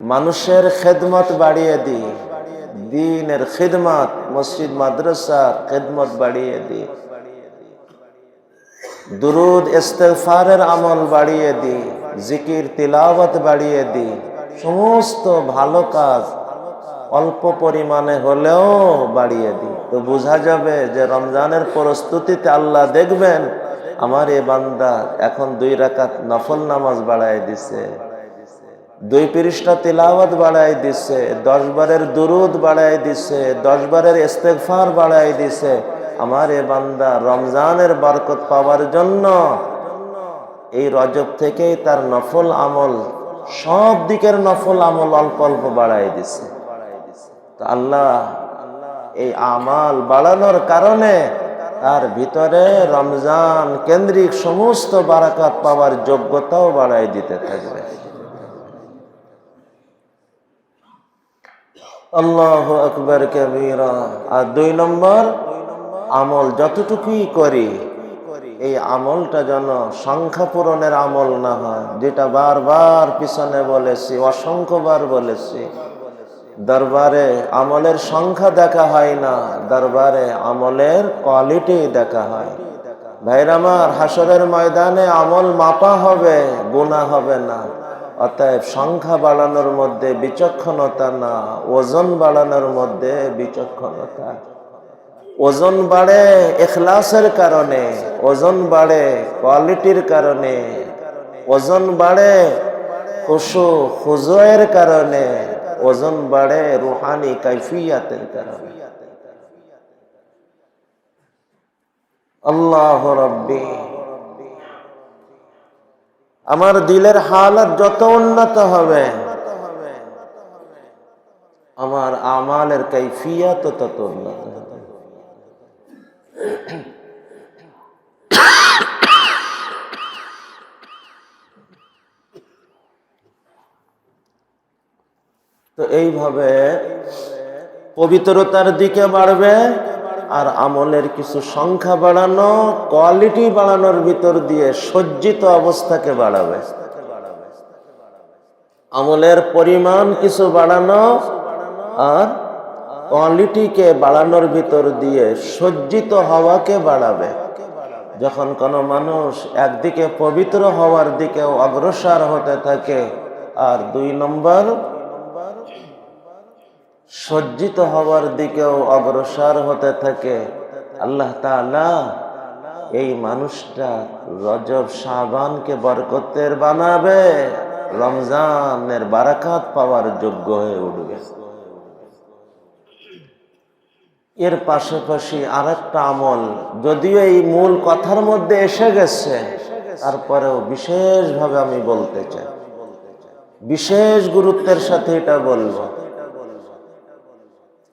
মানুষের খেদমত বাড়িয়ে দিই, দিনের খিদমত, মসজিদ, মাদ্রাসার খেদমত বাড়িয়ে দিই। দুরুদ, ইস্তেগফারের আমল বাড়িয়ে দিই, জিকির, তিলাওয়াত বাড়িয়ে দিই। সমস্ত ভালো কাজ অল্প পরিমাণে হলেও বাড়িয়ে দিই। তো বোঝা যাবে যে রমজানের প্রস্তুতিতে আল্লাহ দেখবেন, আমার এ বান্দা এখন দুই রাকাত নফল নামাজ বাড়ায় দিছে। দুই পৃষ্ঠা তিলাওয়াত বাড়াই দিছে, দশ বারের দুরুদ বাড়াই দিছে, দশ বারের ইস্তেগফার বাড়াই দিছে। আমার এ বান্দা রমজানের বরকত পাওয়ার জন্য এই রজব থেকেই তার নফল আমল, সব দিকের নফল আমল অল্প অল্প বাড়াই দিছে। আল্লাহ এই আমাল বাড়ানোর কারণে তার ভিতরে রমজান কেন্দ্রিক সমস্ত বারাকাত পাওয়ার যোগ্যতাও বাড়াই দিতে থাকবে। আল্লাহ আকবর কবিরা। আর দুই নম্বর, আমল যতটুকুই করি, এই আমলটা যেন সংখ্যা পূরণের আমল না হয়, যেটা বারবার পিছনে বলেছি, অসংখ্যবার বলেছি। দরবারে আমলের সংখ্যা দেখা হয় না, দরবারে আমলের কোয়ালিটি দেখা হয়। ভাইরামার হাসরের ময়দানে আমল মাপা হবে গুণা হবে না। অতএব সংখ্যা বাড়ানোর মধ্যে বিচক্ষণতা না, ওজন বাড়ানোর মধ্যে বিচক্ষণতা। ওজন বাড়ে এখলাসের কারণে, ওজন বাড়ে কোয়ালিটির কারণে, ওজন বাড়ে খুশু খুজয়ের কারণে, ওজন বাড়ে রুহানি কাইফিয়াতের কারণে। আল্লাহ রব্বি। আমার দিলের হালত যত উন্নত হবে, আমার আমালের কৈফিয়াত তত উন্নত হবে। তো এইভাবে পবিত্রতার দিকে বাড়বে আর আমলের কিছু সংখ্যা বাড়ানো কোয়ালিটি বাড়ানোর ভিতর দিয়ে সজ্জিত অবস্থাকে বাড়াবে। আমলের পরিমাণ কিছু বাড়ানো আর কোয়ালিটিকে বাড়ানোর ভিতর দিয়ে সজ্জিত হওয়াকে বাড়াবে। যখন কোনো মানুষ একদিকে পবিত্র হওয়ার দিকে অগ্রসর হতে থাকে, আর দুই নম্বর সজ্জিত হওয়ার দিকেও অগ্রসর হতে থাকে। আল্লাহ তাআলা এই মানুষটা রজব শাবানকে বরকতের বানাবে, রমজানের বারাকাত পাওয়ার যোগ্য হয়ে উঠবে। এর পাশাপাশি আর একটা আমল, যদিও এই মূল কথার মধ্যে এসে গেছে, তারপরেও বিশেষভাবে আমি বলতে চাই। বিশেষ গুরুত্বের সাথে এটা বলব।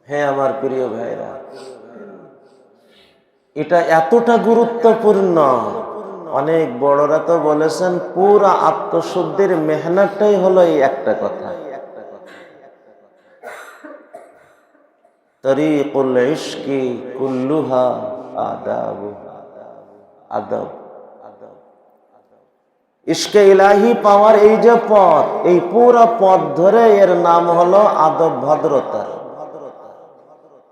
হ্যাঁ আমার প্রিয় ভাইরা। এটা এতটা গুরুত্বপূর্ণ। অনেক বড়রা তো বলেছেন, পুরা আত্মশুদ্ধির মেহনতটাই হলো এই একটা কথা। তরিকুল ইশকি কুল্লুহা আদাব। আদব। ইশকে ইলাহি পাওয়ার এই যে পথ, এই পুরা পথ ধরে এর নাম হলো আদব ভদ্রতা।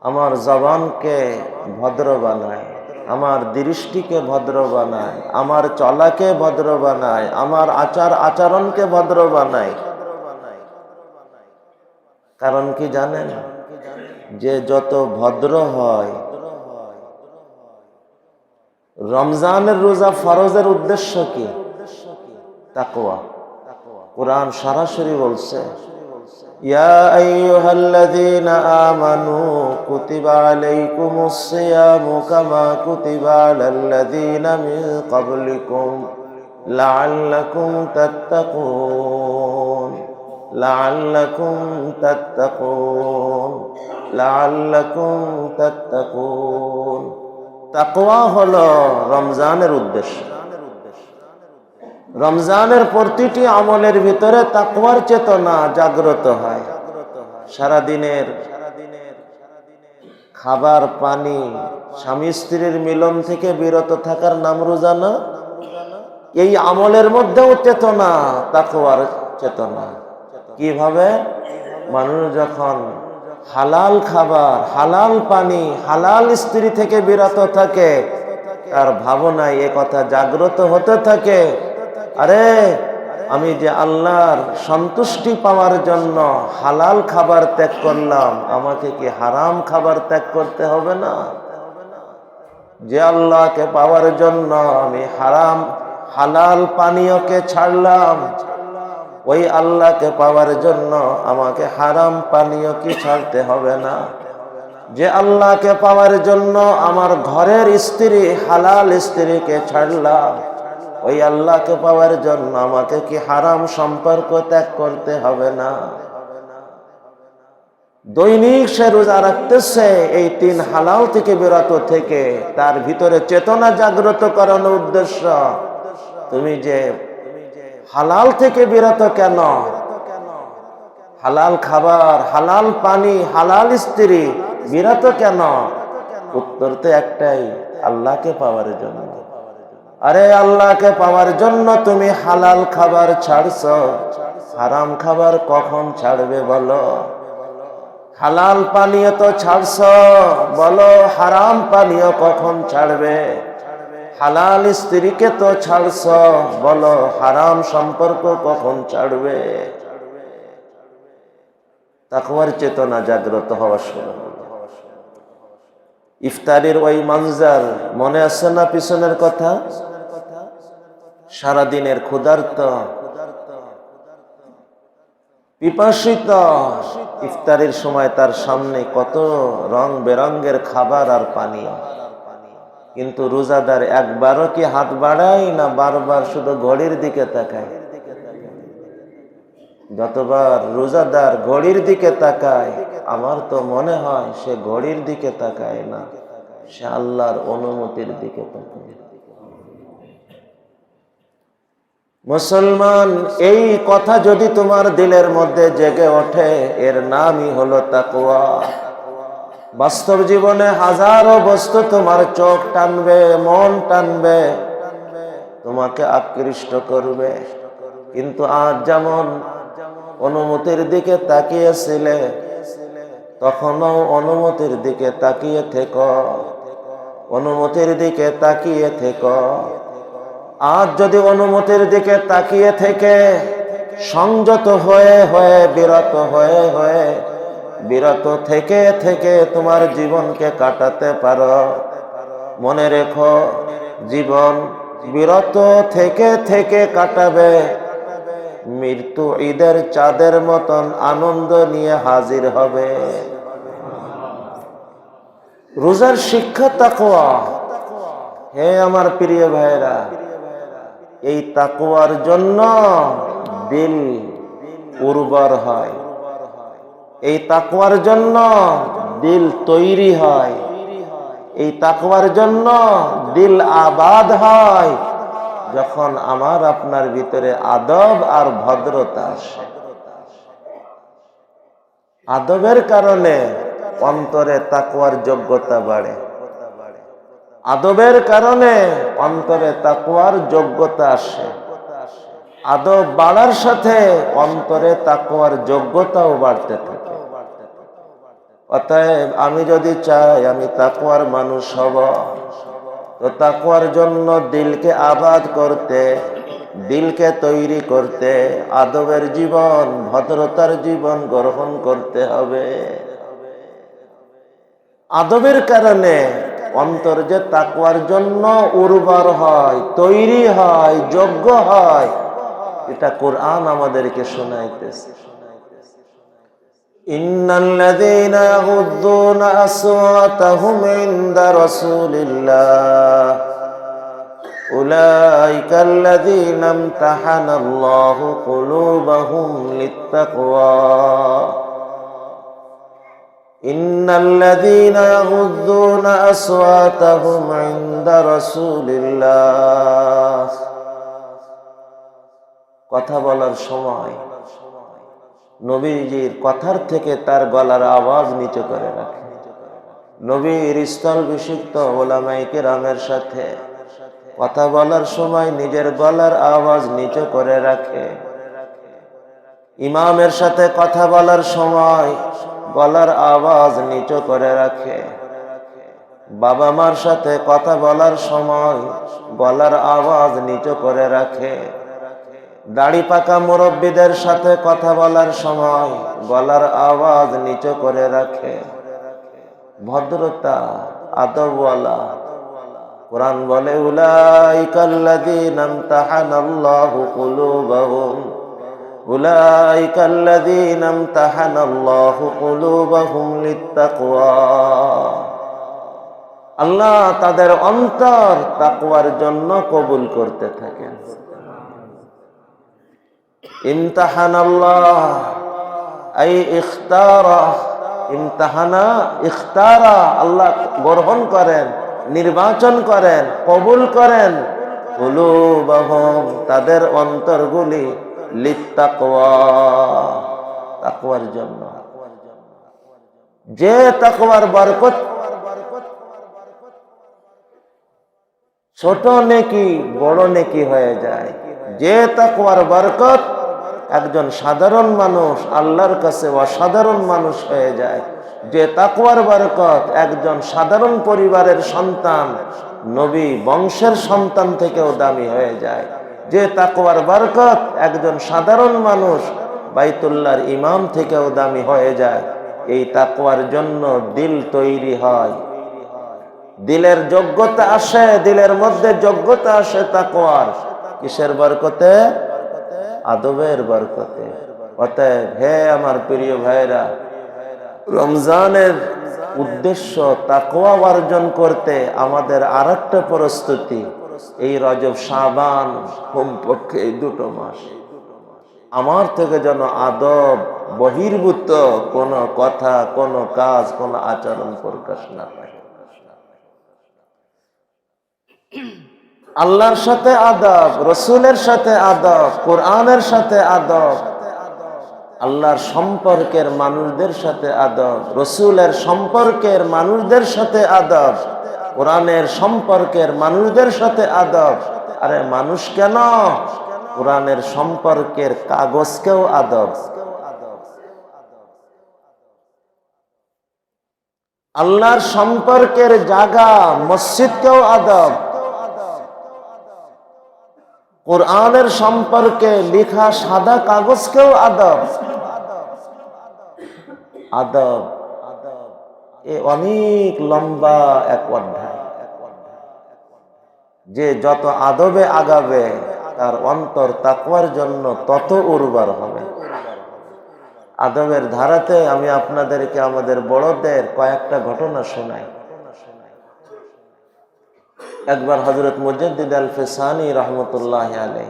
আমার জবানকে ভদ্র বানায়, আমার দৃষ্টিকে ভদ্র বানায়, আমার চলাকে ভদ্র বানায়, আমার আচার আচরণকে ভদ্র বানায়। কারণ কি জানেন? যে যত ভদ্র হয়, রমজানের রোজা ফরজের উদ্দেশ্য কি? তাকোয়া কোরআন সরাসরি বলছে يا أيها الذين آمنوا كتب عليكم الصيام كما كتب على الذين من قبلكم لعلكم تتقون لعلكم تتقون لعلكم تتقون তাকওয়া হলো রমজানের উদ্দেশ্য রমজানের প্রতিটি আমলের ভিতরে তাকওয়ার চেতনা জাগ্রত হয়। সারাদিনের খাবার, পানি, স্বামী স্ত্রীর মিলন থেকে বিরত থাকার নাম রোজানা। এই আমলের মধ্যেও চেতনা, তাকওয়ার চেতনা। কীভাবে? মানুষ যখন হালাল খাবার, হালাল পানি, হালাল স্ত্রী থেকে বিরত থাকে, তার ভাবনায় এ কথা জাগ্রত হতে থাকে। আরে, আমি যে আল্লাহর সন্তুষ্টি পাওয়ার জন্য হালাল খাবার ত্যাগ করলাম, আমাকে কি হারাম খাবার ত্যাগ করতে হবে না? যে আল্লাহকে পাওয়ার জন্য আমি হারাম, হালাল পানীয়কে ছাড়লাম, ওই আল্লাহকে পাওয়ার জন্য আমাকে হারাম পানীয় কি ছাড়তে হবে না? যে আল্লাহকে পাওয়ার জন্য আমার ঘরের স্ত্রী, হালাল স্ত্রীকে ছাড়লাম ওই আল্লাহকে পাওয়ার জন্য আমাকে কি হারাম সম্পর্ক ত্যাগ করতে হবে না? দৈনিক সে রোজা রাখতেছে, এই তিন হালাল থেকে বিরত থেকে তার ভিতরে চেতনা জাগ্রত করানোর উদ্দেশ্য, তুমি যে হালাল থেকে বিরত কেন? হালাল খাবার, হালাল পানি, হালাল স্ত্রী, বিরত কেন? উত্তর তো একটাই, আল্লাহকে পাওয়ার জন্য। আরে আল্লাহকে পাওয়ার জন্য তুমি হালাল খাবার ছাড়ছ। হারাম খাবার কখন ছাড়বে বলো? হালাল পানীয় তো ছাড়ছ। বলো, হারাম পানীয় কখন ছাড়বে? হালাল স্ত্রীকে তো ছাড়ছ। বলো, হারাম সম্পর্ক কখন ছাড়বে? তাকওয়ার চেতনা জাগ্রত হওয়া শুরু ইফতারির ওই মঞ্জার মনে আছে না পিছনের কথা? সারাদিনের ক্ষুধার্ত, পিপাসিত। ইফতারির সময় তার সামনে কত রং বেরঙ্গের খাবার আর পানীয়। কিন্তু রোজাদার একবারও কি হাত বাড়ায় না বারবার শুধু ঘড়ির দিকে তাকায়? যতবার রোজাদার ঘড়ির দিকে তাকায়, আমার তো মনে হয় সে ঘড়ির দিকে তাকায় না, সে আল্লাহর অনুমতির দিকে তাকায়। মুসলমান, এই কথা যদি তোমার দিলের মধ্যে জেগে ওঠে, এর নামই হলো তাকুয়া বাস্তব জীবনে হাজারো বস্তু তোমার চোখ টানবে, মন টানবে, তোমাকে আকৃষ্ট করবে। কিন্তু আজ যেমন অনুমতির দিকে তাকিয়েছিলে, তখনও অনুমতির দিকে তাকিয়ে থেক। অনুমতির দিকে তাকিয়ে থেক। আজ যদি অনুমতির দিকে তাকিয়ে থেকে, সংযত হয়ে হয়ে, বিরত হয়ে হয়ে, বিরত থেকে থেকে তোমার জীবনকে কাটাতে পারো। মনে রেখো, জীবন বিরত থেকে থেকে কাটাবে। মৃত্যু ঈদের চাঁদের মতন আনন্দ নিয়ে হাজির হবে। রোজার শিক্ষা তাকোয়া হে আমার প্রিয় ভাইরা এই তাকুয়ার জন্য দিল উর্বর হয়। এই তাকুয়ার জন্য দিল তৈরি হয়। এই তাকুয়ার জন্য দিল আবাদ হয়। যখন আমার আপনার ভিতরে আদব আর ভদ্রতা আসে। আদবের কারণে অন্তরে তাকুয়ার যোগ্যতা বাড়ে। আদবের কারণে অন্তরে তাকুয়ার যোগ্যতা আসে। আদব বাড়ার সাথে অন্তরে তাকুয়ার যোগ্যতাও বাড়তে থাকে। অতএব আমি যদি চাই আমি তাকুয়ার মানুষ হব, তো তাকুয়ার জন্য দিলকে আবাদ করতে, দিলকে তৈরি করতে, আদবের জীবন, ভদ্রতার জীবন গ্রহণ করতে হবে। আদবের কারণে অন্তর যে তাকুয়ার জন্য উর্বর হয় তৈরি হয় যোগ্য হয় এটা কোরআন আমাদেরকে শোনাইতেছে إن الذين يغضون أصواتهم عند رسول الله أولئك الذين امتحن الله قلوبهم للتقوى إن الذين يغضون أصواتهم عند رسول الله কথা বলার সময় নবীজির কথার থেকে তার গলার আওয়াজ নিচু করে রাখে নবীর স্থল বিশুদ্ধ ওলামাইকে রামের সাথে কথা বলার সময় নিজের গলার আওয়াজ নিচু করে রাখে ইমামের সাথে কথা বলার সময় গলার আওয়াজ নিচু করে রাখে। বাবা মার সাথে কথা বলার সময় গলার আওয়াজ নিচু করে রাখে। দাড়ি পাকা মুরব্বীদের সাথে কথা বলার সময় গলার আওয়াজ নিচু করে রাখে। ভদ্রতা আদবওয়ালা। কোরআন বলে, উলাইকাল্লাযীনা ইমতাহানাল্লাহু কুলুবাহুম। উলাইকাল্লাযীনা ইমতাহানাল্লাহু কুলুবাহুম লিত্তাকওয়া। আল্লাহ তাদের অন্তর তাকওয়ার জন্য কবুল করতে থাকেন। ইমতাহানাল্লাহ, আই ইখতারা, ইমতাহানা ইখতারা, আল্লাহ গ্রহণ করেন, নির্বাচন করেন, কবুল করেন। তাদের অন্তরগুলি জন্য। যে তাকওয়ার বরকত, ছোট নেকি, বড় নেকি হয়ে যায়। যে তাকওয়ার বরকত, একজন সাধারণ মানুষ, আল্লাহর কাছে অসাধারণ মানুষ হয়ে যায়। যে তাকওয়ার বরকত, একজন সাধারণ পরিবারের সন্তান, নবী বংশের সন্তান থেকেও দামি হয়ে যায়। যে তাকওয়ার বরকত একজন সাধারণ মানুষ বাইতুল্লাহর ইমাম থেকেও দামি হয়ে যায়, এই তাকওয়ার জন্য দিল তৈরি হয়। দিলের যোগ্যতা আসে, দিলের মধ্যে যোগ্যতা আসে তাকওয়ার। কিসের বরকতে? আদবের বরকতে। অতএব হে আমার প্রিয় ভাইরা রমজানের উদ্দেশ্য তাকওয়া অর্জন করতে আমাদের আর একটা প্রস্তুতি। এই রজব সাবান কমপক্ষে এই দুটো মাস। আমার থেকে যেন আদব বহির্ভূত কোনো কথা, কোনো কাজ, কোনো আচরণ প্রকাশ না আল্লাহর সাথে আদব, রসুলের সাথে আদব, কোরআনের সাথে আদব, আল্লাহর সম্পর্কের মানুষদের সাথে আদব, রসুলের সম্পর্কের মানুষদের সাথে আদব কোরআনের সম্পর্কের মানুষদের সাথে আদব। আরে মানুষ কেন? কোরআনের সম্পর্কের কাগজকেও আদব। আল্লাহর সম্পর্কের জায়গা, মসজিদকেও আদব। কোরআনের সম্পর্কে লেখা সাদা কাগজকেও আদব। আদব। এ অনেক লম্বা এক অধ্যায়। যে যত আদবে আগাবে, তার অন্তর তাকওয়ার জন্য তত উর্বর হবে। আদবের ধারাতে আমি আপনাদেরকে আমাদের বড়দের কয়েকটা ঘটনা শোনাই। একবার হজরত মুজদ্দিদ আল ফেসানি রহমতুল্লাহ আলাই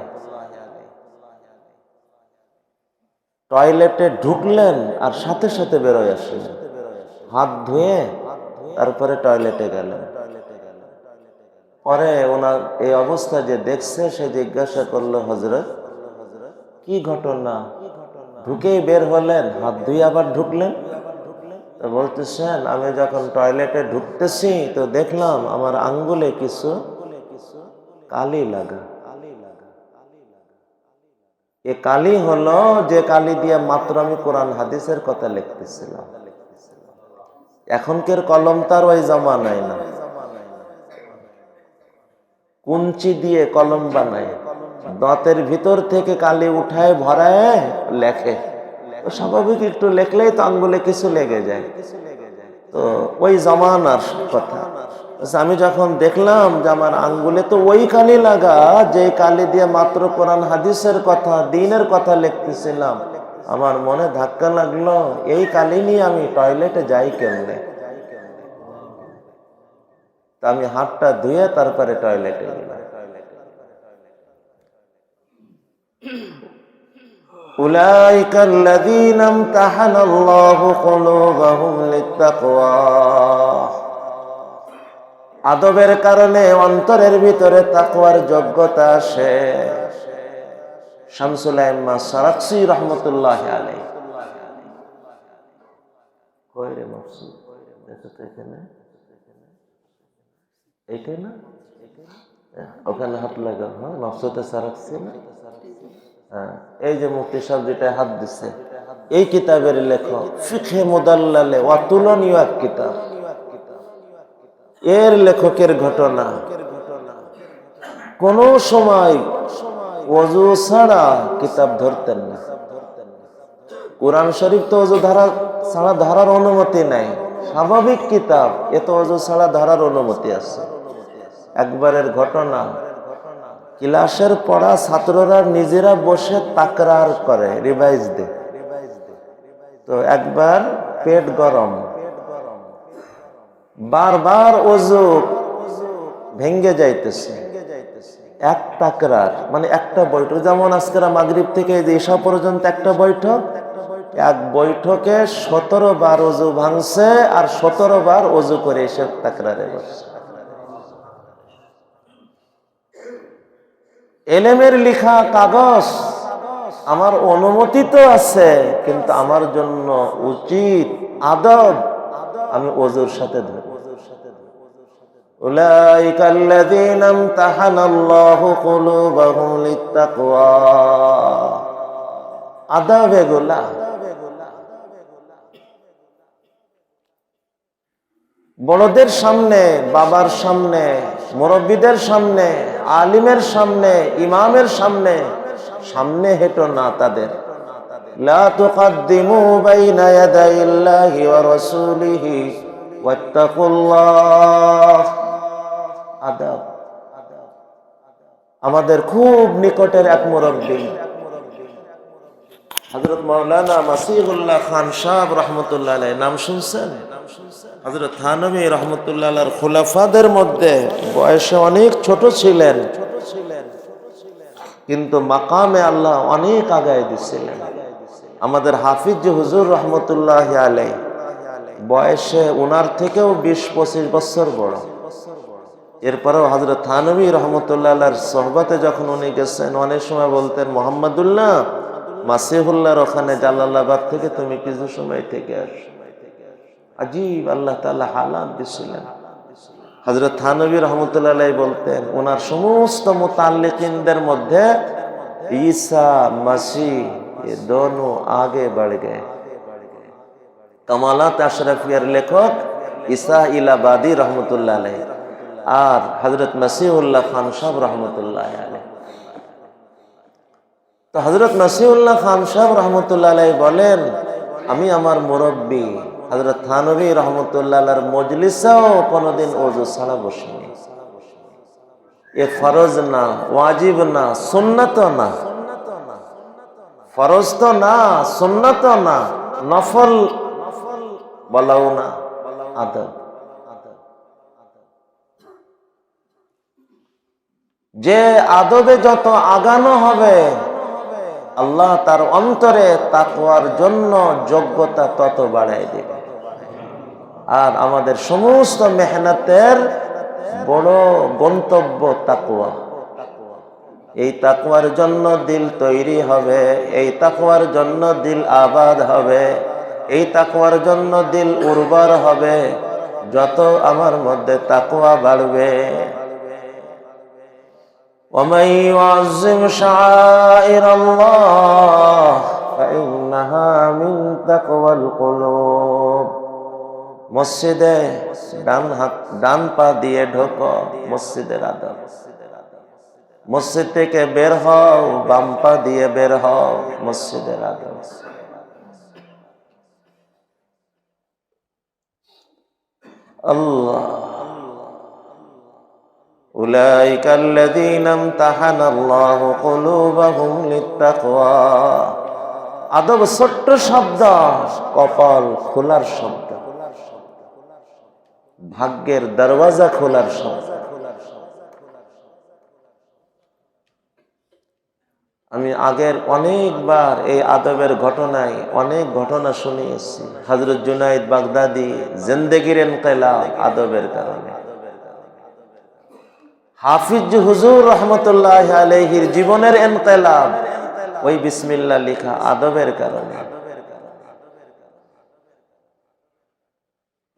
টয়লেটে ঢুকলেন আর সাথে সাথে বেরোয় আসলেন। হাত ধুয়ে তারপরে টয়লেটে গেলেন পরে ওনার এই অবস্থা যে দেখছে, সে জিজ্ঞাসা করল হজরত কি ঘটনা? ঢুকেই বের হলেন, হাত ধুয়ে আবার ঢুকলেন। বলতেছেন, আমি যখন টয়লেটে ঢুকতেছি, তো দেখলাম আমার আঙ্গুলে কিছু কালি লাগা। এ কালি হলো যে কালি দিয়ে মাত্র আমি কোরআন, হাদিসের কথা লিখতেছিলাম। এখনকার কলম তার ওই জমানায় না। কুঞ্চি দিয়ে কলম বানায়। দাঁতের ভিতর থেকে কালি উঠায়, ভরায়, লেখে। স্বাভাবিক একটু লেখলেই তো আঙ্গুলে কিছু লেগে যায়। তো ওই জমানার কথা। আমি যখন দেখলাম যে আমার আঙ্গুলে তো ওই কালি লাগা যে কালি দিয়ে মাত্র কোরআন হাদিসের কথা, দিনের কথা লিখতেছিলাম আমার মনে ধাক্কা লাগলো এই কালি নিয়ে আমি টয়লেটে যাই কেমনে তা আমি হাতটা ধুয়ে তারপরে টয়লেটে গেলাম أولئك الذين امتحن الله قلوبهم للتقوى আদবের কারণে অন্তরের ভিতরে তাকওয়ার যোগ্যতা আসে শামসুল আইম্মা সারাকসি রহমতুল্লাহ আলাই এখানে। না? ওখানে হাত হ্যাঁ? হ্যাঁ, এই যে যেটা হাত দিচ্ছে এই কিতাবের লেখক এর লেখকের ঘটনা কোন সময় অজু ছাড়া কিতাব ধরতেন না। কোরআন শরীফ তো অজু ধারা ছাড়া ধরার অনুমতি নাই। স্বাভাবিক কিতাব, এ তো অজু ছাড়া ধরার অনুমতি আছে। একবারের ঘটনা, ক্লাসের পড়া ছাত্ররা নিজেরা বসে তাকরার করে রিভাইজ দে তো একবার পেট গরম, বারবার অজু ভেঙ্গে যাইতেছে। এক টাকরার মানে একটা বৈঠক। যেমন আজকের মাগরিব থেকে যে ঈশা পর্যন্ত একটা বৈঠক, এক বৈঠকে সতেরো বার অজু ভাঙছে আর সতেরো বার অজু করে এসে তাকরারে বসছে। এলেমের লিখা কাগজ আমার অনুমতি তো আছে, কিন্তু আমার জন্য উচিত আদব আমি অজুর সাথে ধরি। أولئك الذين امتحن الله قلوبهم للتقوى আদাব এগুলা বড়দের সামনে বাবার সামনে মুরব্বীদের সামনে আলিমের সামনে ইমামের সামনে সামনে হেঁটো না তাদের لا تقدموا بين يدي الله ورسوله واتقوا الله আদাব। আমাদের খুব নিকটের এক মুরব্বী। হজরত মৌলানা মাসিহুল্লাহ খান সাহেব রহমতুল্লাহ নাম শুনছেন? হজরত থানবী রহমতুল্লাহ খোলাফাদের মধ্যে বয়সে অনেক ছোট ছিলেন। কিন্তু মাকামে আল্লাহ অনেক আগায় দিছিলেন। আমাদের হাফিজ হুজুর রহমতুল্লাহ আলাই বয়সে উনার থেকেও বিশ পঁচিশ বছর বড়। এরপরেও হজরত থানবী রহমতুল্লাহ সহবাতে যখন উনি গেছেন, অনেক সময় বলতেন, মোহাম্মদুল্লাহ, মাসিহুল্লাহর ওখানে জালাল্লাবাদ থেকে তুমি কিছু সময় থেকে আস। আজীব আল্লাহ তালা হালাত দিছিলেন। হজরত থানবী রহমতুল্লাহ বলতেন ওনার সমস্ত মোতাল্লিকিনদের মধ্যে ঈসা মাসি এ দোনো আগে বাড় গে কমালাত আশরফিয়ার লেখক ঈসা ইলাবাদী রহমতুল্লাহ আলাই আর হজরত নসিউল্লাহ খান সাহেব রহমতুল্লাহ আলাই তো হজরত নসিউল্লাহ খান সাহেব রহমতুল্লাহ আলাই বলেন, আমি আমার মুরব্বী হজরত থানবী রহমতুল্লাহ মজলিসেও কোনোদিন ওজু ছাড়া বসিনি। এ ফরজ না, ওয়াজিব না, সুন্নত না। ফরজ তো না, সুন্নত না, নফল বলাও না, আদব। যে আদবে যত আগানো হবে, আল্লাহ তার অন্তরে তাকওয়ার জন্য যোগ্যতা তত বাড়াই দেবে। আর আমাদের সমস্ত মেহনতের বড় গন্তব্য তাকুয়া এই তাকুয়ার জন্য দিল তৈরি হবে, এই তাকুয়ার জন্য দিল আবাদ হবে, এই তাকুয়ার জন্য দিল উর্বর হবে। যত আমার মধ্যে তাকুয়া বাড়বে ومن يعظم شعائر الله فإنها من تقوى القلوب মসজিদে ডান হাত ডান পা দিয়ে ঢোকো মসজিদের আদব মসজিদ থেকে বের হও বাম পা দিয়ে বের হও মসজিদের আদব আল্লাহ أولئك الذين امتحن الله قلوبهم للتقوى আদব ছোট্ট শব্দ কপাল খোলার শব্দ ভাগ্যের দরওয়াজা খোলার শব্দ আমি আগের অনেকবার এই আদবের ঘটনায় অনেক ঘটনা শুনিয়েছি হজরত জুনাইদ বাগদাদি জিন্দেগির এনকেলা আদবের কারণে হাফিজ হুজুর রহমতুল্লাহ আলহির জীবনের এনকেলাব। ওই বিসমিল্লা লিখা আদবের কারণে।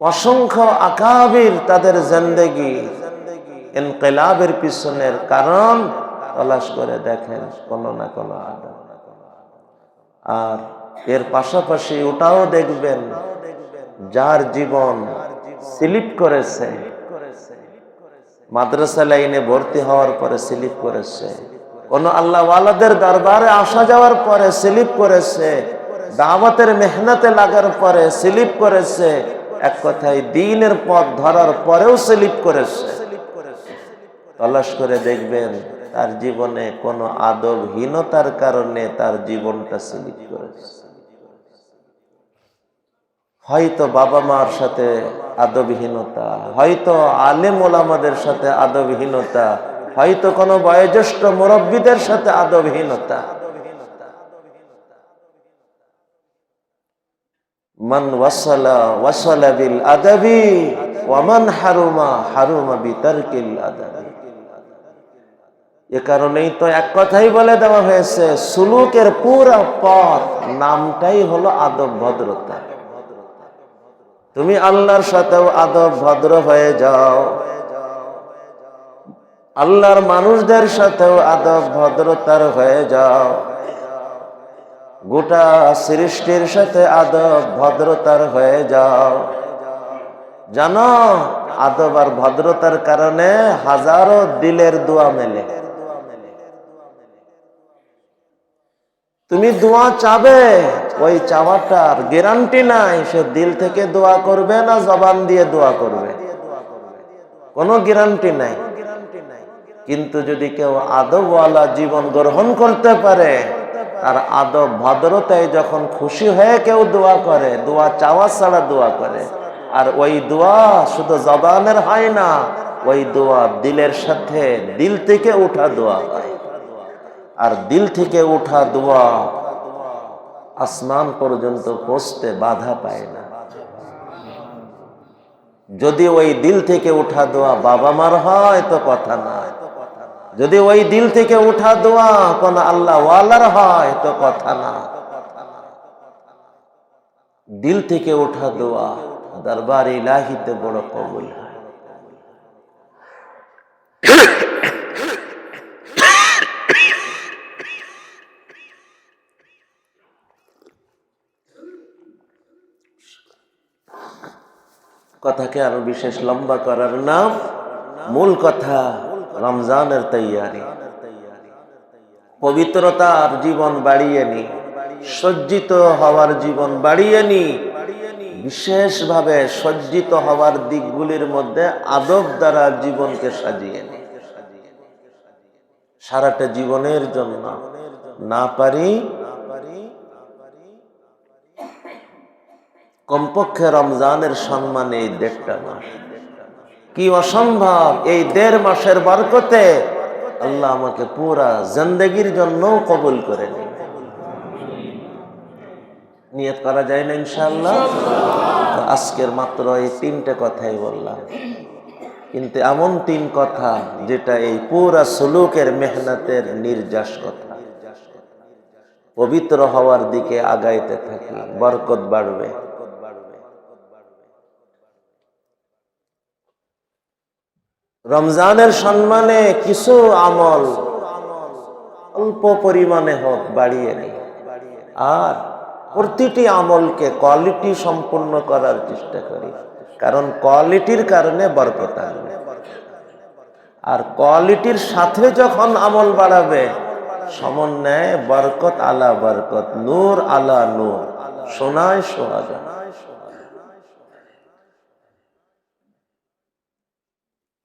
অসংখ্য আকাবির তাদের জিন্দেগি এনকেলাবের পিছনের কারণ তলাশ করে দেখেন কোনো না কোনো আদব। আর এর পাশাপাশি ওটাও দেখবেন, যার জীবন স্লিপ করেছে মাদ্রাসা লাইনে ভর্তি হওয়ার পরে স্লিপ করেছে। কোন আল্লাহ ওয়ালাদের দরবারে আসা যাওয়ার পরে স্লিপ করেছে। দাওয়াতের মেহনতে লাগার পরে স্লিপ করেছে। এক কথায় দিনের পথ ধরার পরেও স্লিপ করেছে। তলাশ করে দেখবেন, তার জীবনে কোনো আদবহীনতার কারণে তার জীবনটা স্লিপ করেছে। হয়তো বাবা মার সাথে আদবহীনতা, হয়তো আলেম ওলামাদের সাথে আদবহীনতা, হয়তো কোনো বয়োজ্যেষ্ঠ মুরব্বীদের সাথে আদবহীনতা। মান ওয়াসালা ওয়াসালা বিল আদাবি ওয়ামান হারুমা হারুমা বিতারকিল আদাবি। এ কারণেই তো এক কথাই বলে দেওয়া হয়েছে, সুলুকের পুরো পথ নামটাই হলো আদব ভদ্রতা। তুমি আল্লাহর সাথেও আদব ভদ্র হয়ে যাও। আল্লাহর মানুষদের সাথেও আদব ভদ্রতার হয়ে যাও। গোটা সৃষ্টির সাথে আদব ভদ্রতার হয়ে যাও। জানো, আদব আর ভদ্রতার কারণে হাজারো দিলের দোয়া মেলে। তুমি দোয়া চাবে? ওই চাওয়াটার গ্যারান্টি নাই, সে দিল থেকে দোয়া করবে না, জবান দিয়ে দোয়া করবে। কোনো গ্যারান্টি নাই। কিন্তু যদি কেউ আদবওয়ালা জীবন গ্রহণ করতে পারে তার আদব ভদ্রতায় যখন খুশি হয়ে কেউ দোয়া করে, দোয়া চাওয়া ছাড়া দোয়া করে, আর ওই দোয়া শুধু জবানের হয় না, ওই দোয়া দিলের সাথে দিল থেকে উঠা দোয়া হয়। আর দিল থেকে উঠা দোয়া আসমান পর্যন্ত পৌঁছতে বাধা পায় না। যদি ওই দিল থেকে উঠা দোয়া বাবা মার হয় তো কথা না। যদি ওই দিল থেকে উঠা দোয়া কোন আল্লাহ ওয়ালার হয় তো কথা না। দিল থেকে উঠা দোয়া দরবার ইলাহিতে বড় কবুল হয়। কথাকে আরও বিশেষ লম্বা করার নাম মূল কথা, রমজানের তৈয়ারি। পবিত্রতার জীবন বাড়িয়ে নি, সজ্জিত হওয়ার জীবন বাড়িয়ে নি, বিশেষভাবে সজ্জিত হওয়ার দিকগুলির মধ্যে আদব দ্বারা জীবনকে সাজিয়ে নি। সারাটা জীবনের জন্য না পারি কমপক্ষে রমজানের সম্মানে এই দেড়টা মাস। কি অসম্ভব, এই দেড় মাসের বরকতে আল্লাহ আমাকে পুরা জিন্দগির জন্য কবুল করে নিয়ত করা যায় না ইনশাল্লাহ আজকের মাত্র এই তিনটে কথাই বললাম। কিন্তু এমন তিন কথা যেটা এই পুরা সুলুকের মেহনতের নির্যাস কথা। পবিত্র হওয়ার দিকে আগাইতে থাকি, বরকত বাড়বে। রমজানের সম্মানে কিছু আমল অল্প পরিমাণে হোক, বাড়িয়ে নেই। আর প্রতিটি আমলকে কোয়ালিটি সম্পূর্ণ করার চেষ্টা করি। কারণ কোয়ালিটির কারণে বরকত আসবে। আর কোয়ালিটির সাথে যখন আমল বাড়াবে, সমন্বয়ে বরকত আলা বরকত, নূর আলা নূর, সোনায় সোহাগা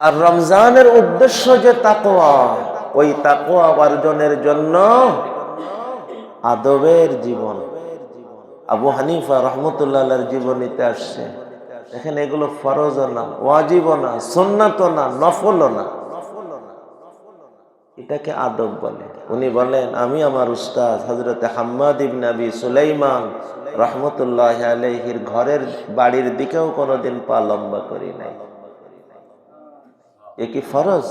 আর রমজানের উদ্দেশ্য যে তাকোয়া ওই তাকোয়া অর্জনের জন্য আদবের জীবন। আবু হানিফা রহমতুল্লাহ জীবনীতে আসছে। এখানে এগুলো ফরজ না ওয়াজিব না সুন্নাত না নফল না। এটাকে আদব বলে। উনি বলেন, আমি আমার উস্তাদ হজরত হাম্মাদ ইবন আবি সুলাইমান রহমতুল্লাহ আলহির ঘরের বাড়ির দিকেও কোনোদিন পা লম্বা করি নাই। এ কি ফরজ,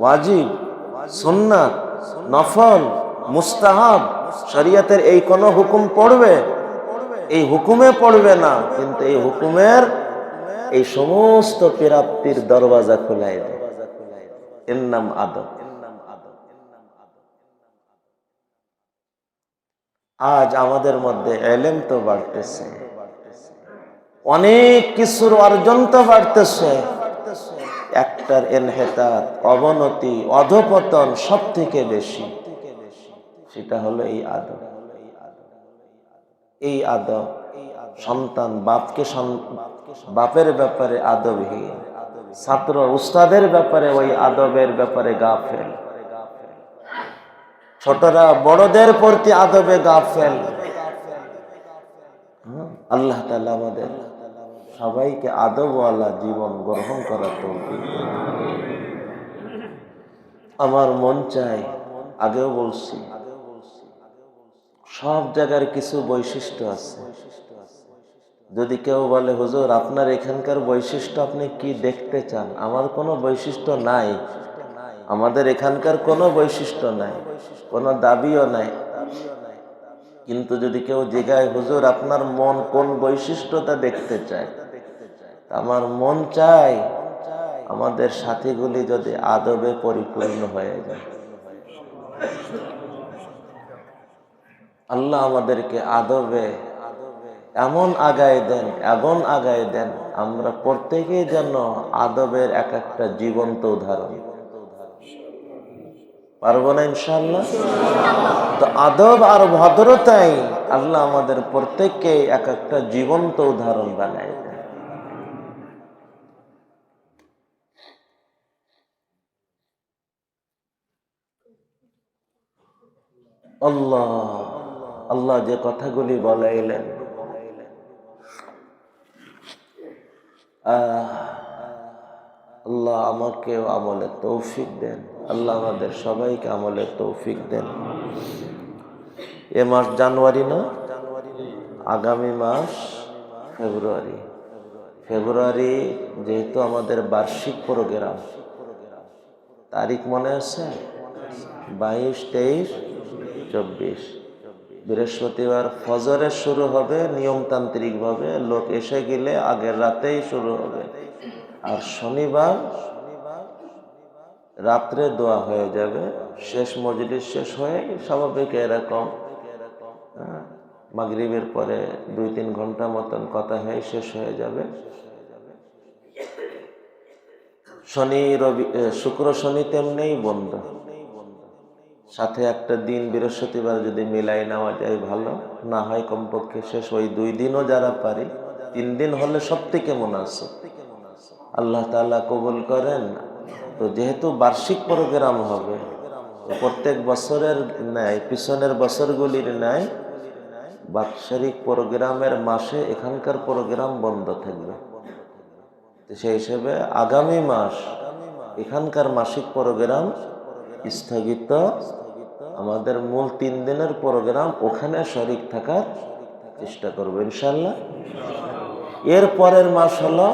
ওয়াজিব, সুন্নাত, নফল, মুস্তাহাব, শরিয়াতের এই কোন হুকুম পড়বে? এই হুকুমে পড়বে না, কিন্তু এই হুকুমের এই সমস্ত প্রাপ্তির দরওয়াজা খোলাই এর নাম আদব। আজ আমাদের মধ্যে এলেম তো বাড়তেছে, অনেক কিছুর অর্জন তো বাড়তেছে একটার এনহেতাত অবনতি অধপতন সব থেকে বেশি। সেটা হলো এই আদব। এই আদব সন্তান বাপকে বাপের ব্যাপারে আদবহীন। ছাত্র উস্তাদের ব্যাপারে ওই আদবের ব্যাপারে গা ফেল ছোটরা বড়দের প্রতি আদবে গাফেল। হ্যাঁ, আল্লাহ তাআলা আমাদের সবাইকে আদবওয়ালা জীবন গ্রহণ করার তৌফিক আমার মন চাই আগেও বলছি, সব জায়গার কিছু বৈশিষ্ট্য আছে। যদি কেউ বলে, হুজুর, আপনার এখানকার বৈশিষ্ট্য আপনি কি দেখতে চান? আমার কোনো বৈশিষ্ট্য নাই। আমাদের এখানকার কোনো বৈশিষ্ট্য নাই, কোনো দাবিও নাই। কিন্তু যদি কেউ জিগায়, হুজুর, আপনার মন কোন বৈশিষ্ট্যটা দেখতে চায়? আমার মন চাই আমাদের সাথীগুলি যদি আদবে পরিপূর্ণ হয়ে যায়। আল্লাহ আমাদেরকে আদবে এমন আগায় দেন, এমন আগায় দেন, আমরা প্রত্যেকেই যেন আদবের এক একটা জীবন্ত উদাহরণ। পারব না ইনশাল্লাহ তো আদব আর ভদ্রতাই আল্লাহ আমাদের প্রত্যেককে এক একটা জীবন্ত উদাহরণ বানায় দেন আল্লাহ আল্লাহ যে কথাগুলি বলাইলেন। আল্লাহ আমাকে আমলের তৌফিক দেন। আল্লাহ আমাদের সবাইকে আমলের তৌফিক দেন। এ মাস জানুয়ারি না? আগামী মাস ফেব্রুয়ারি। ফেব্রুয়ারি যেহেতু আমাদের বার্ষিক প্রোগ্রাম তারিখ মনে আছে? বাইশ তেইশ চব্বিশ। বৃহস্পতিবার ফজরে শুরু হবে নিয়মতান্ত্রিক ভাবে লোক এসে গেলে আগের রাতেই শুরু হবে। আর শনিবার রাত্রে দোয়া হয়ে যাবে। শেষ মজলিস শেষ হয়ে স্বাভাবিক এরকম। হ্যাঁ, মাগরিবের পরে দুই তিন ঘণ্টা মতন কথা হয়ে শেষ হয়ে যাবে। শনি রবি শুক্র শনি তেমনিই বন্ধ। সাথে একটা দিন বৃহস্পতিবার যদি মিলাই নেওয়া যায় ভালো, না হয় কমপক্ষে শেষ, ওই দুই দিনও যারা পারি, তিন দিন হলে সব থেকে মনে আছে আল্লাহ তাআলা কবুল করেন। তো যেহেতু বার্ষিক প্রোগ্রাম হবে প্রত্যেক বছরের ন্যায়, পিছনের বছরগুলির ন্যায় বাৎসরিক প্রোগ্রামের মাসে এখানকার প্রোগ্রাম বন্ধ থাকবে। সেই হিসেবে আগামী মাস এখানকার মাসিক প্রোগ্রাম স্থগিত আমাদের মূল তিন দিনের প্রোগ্রাম ওখানে শরিক থাকার চেষ্টা করব ইনশাল্লাহ এর পরের মাস হলো